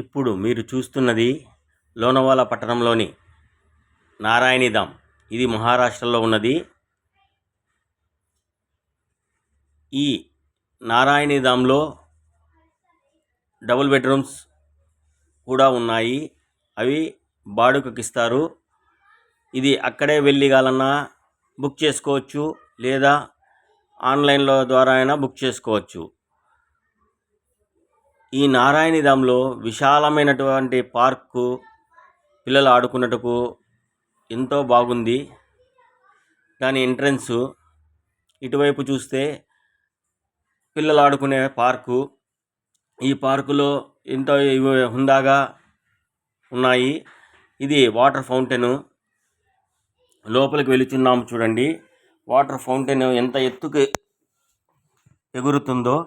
ఇప్పుడు మీరు చూస్తున్నది లోనవాల పట్టణంలోని నారాయణీధామ్. ఇది మహారాష్ట్రలో ఉన్నది. ఈ నారాయణీధామ్లో డబుల్ బెడ్రూమ్స్ కూడా ఉన్నాయి. అవి బాడుకకిస్తారు ఇది అక్కడే వెళ్ళి కాలన్నా బుక్ చేసుకోవచ్చు లేదా ఆన్లైన్లో ద్వారా అయినా బుక్ చేసుకోవచ్చు. ఈ నారాయణధామ్లో విశాలమైనటువంటి పార్కు పిల్లలు ఆడుకున్నట్టుకు ఎంతో బాగుంది. దాని ఎంట్రన్సు ఇటువైపు చూస్తే పిల్లలు ఆడుకునే పార్కు. ఈ పార్కులో ఎంతో హుందాగా ఉన్నాయి. ఇది వాటర్ ఫౌంటైను. లోపలికి వెళుచున్నాము చూడండి. వాటర్ ఫౌంటైన్ ఎంత ఎత్తుకు ఎగురుతుందో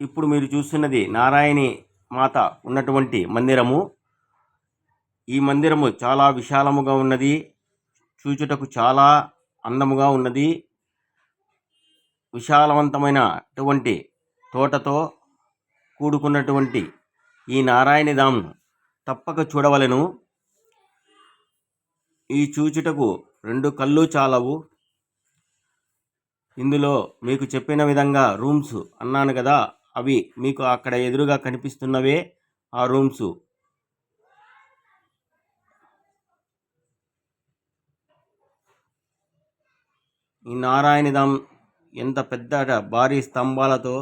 ఇప్పుడు మీరు చూస్తున్నది నారాయణి మాత ఉన్నటువంటి మందిరము. ఈ మందిరము చాలా విశాలముగా ఉన్నది. చూచుటకు చాలా అందముగా ఉన్నది. విశాలవంతమైన అటువంటి తోటతో కూడుకున్నటువంటి ఈ నారాయణధామ్ తప్పక చూడవలెను. ఈ చూచుటకు రెండు కళ్ళు చాలవు. ఇందులో మీకు చెప్పిన విధంగా రూమ్స్ అన్నాను కదా. అవి మీకు అక్కడ ఎదురుగా కనిపిస్తున్నవే ఆ రూమ్స్. ఈ నారాయణధామ్ ఎంత పెద్ద భారీ స్తంభాలతో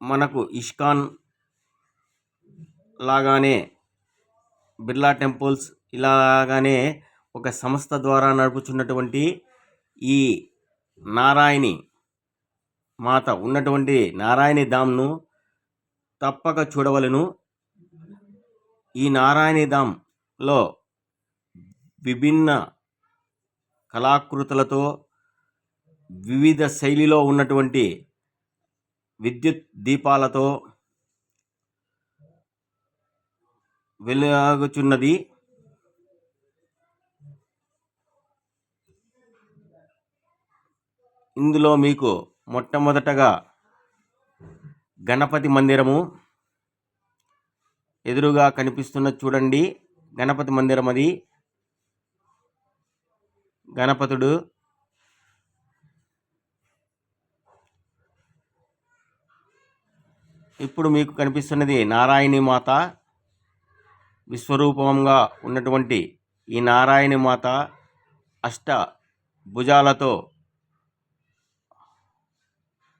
మనకు ఇష్కాన్ లాగానే బిర్లా టెంపుల్స్ ఇలాగానే ఒక సంస్థ ద్వారా నడుపుచున్నటువంటి ఈ నారాయణి మాత ఉన్నటువంటి నారాయణి ధామ్ను తప్పక చూడవలను. ఈ నారాయణి ధామ్లో విభిన్న కళాకృతులతో వివిధ శైలిలో ఉన్నటువంటి విద్యుత్ దీపాలతో వెలుగుచున్నది. ఇందులో మీకు మొట్టమొదటగా గణపతి మందిరము ఎదురుగా కనిపిస్తున్న చూడండి గణపతి మందిరం అది. గణపతుడు ఇప్పుడు మీకు కనిపిస్తున్నది నారాయణి మాత విశ్వరూపంగా ఉన్నటువంటి ఈ నారాయణి మాత అష్ట భుజాలతో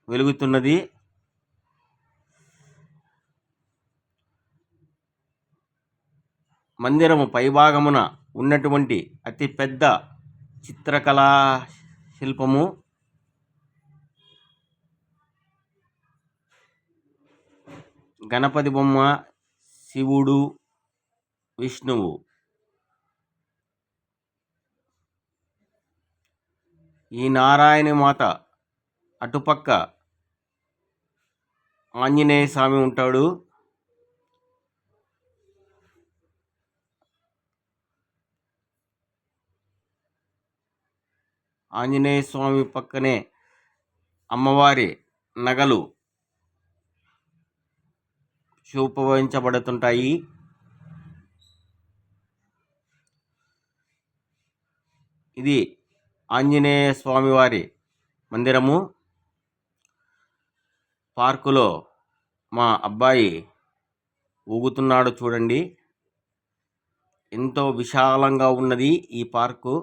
వెలుగుతున్నది. మందిరము పైభాగమున ఉన్నటువంటి అతి పెద్ద చిత్రకళా శిల్పము. గణపతి బొమ్మ శివుడు విష్ణువు. ఈ నారాయణ మాత అటుపక్క ఆంజనేయ స్వామి ఉంటాడు. ఆంజనేయ స్వామి పక్కనే అమ్మవారి నగలు చూపవించబడుతుంటాయి ఇది ఆంజనేయ స్వామివారి మందిరము. పార్కులో మా అబ్బాయి ఊగుతున్నాడు చూడండి. ఎంతో విశాలంగా ఉన్నది ఈ పార్కు.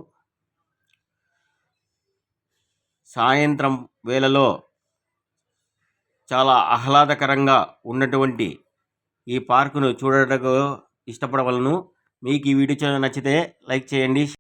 సాయంత్రం వేళలో చాలా ఆహ్లాదకరంగా ఉన్నటువంటి ఈ పార్కును చూడటకు ఇష్టపడవలను. మీకు ఈ వీడియో నచ్చితే లైక్ చేయండి